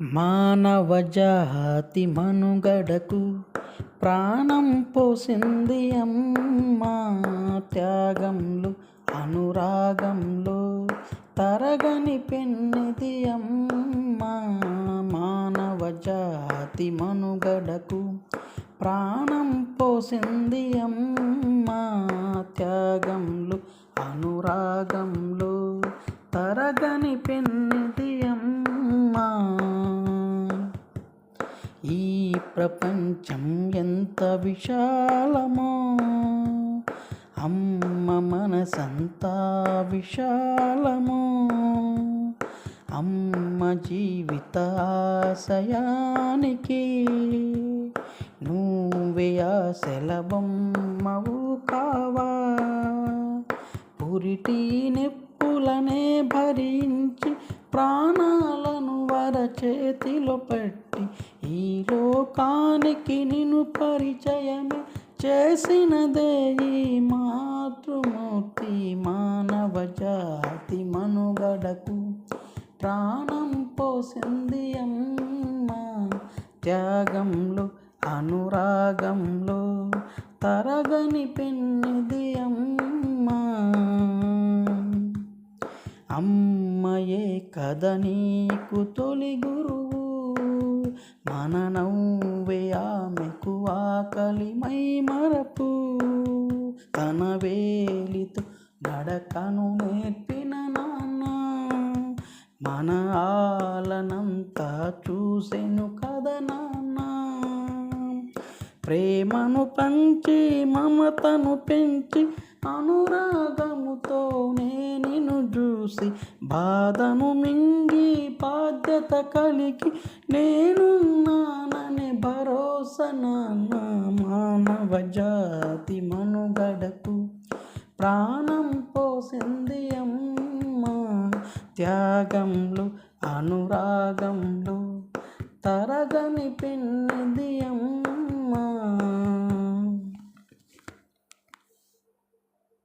మానవ జాతి మనుగడకు ప్రాణం పోసింది అమ్మా. త్యాగంలో అనురాగంలో తరగని పెన్నిది అమ్మా. మానవ జాతి మనుగడకు ప్రాణం పోసింది అమ్మా. త్యాగంలో అనురాగంలో తరగని పెన్ని ప్రపంచం ఎంత విశాలమో? అమ్మ మనసంతా విశాలమో? అమ్మ జీవితాశయానికి నువ్వే ఆశలబొమ్మవు కావా పురిటి నిప్పులనే భరించి ప్రాణాలను వరచేతిలో పెట్టి లోకానికి నిన్ను పరిచయమే చేసినదే ఈ మాతృమూర్తి మానవ జాతి మనుగడకు ప్రాణం పోసింది అమ్మ. త్యాగంలో అనురాగంలో తరగని పెన్నిది అమ్మ. అమ్మయే కథ నీకు తొలి గురువు మన నవ్వే ఆమెకు ఆకలిమై మరపు. తన వేలితో నడకను నేర్పిన నాన్న. మన ఆలనంతా చూసెను కథ నాన్న. ప్రేమను పంచి మమతను పెంచి అనురాగముతో నేను చూసి బాధను మింగి బాధ్యత కలిగి నేను నానని భరోసా నాన్న మానవ జాతి మనుగడకు. ప్రాణం పోసింది అమ్మ త్యాగంలో అనురాగంలో తరగని పెన్నిది అమ్మ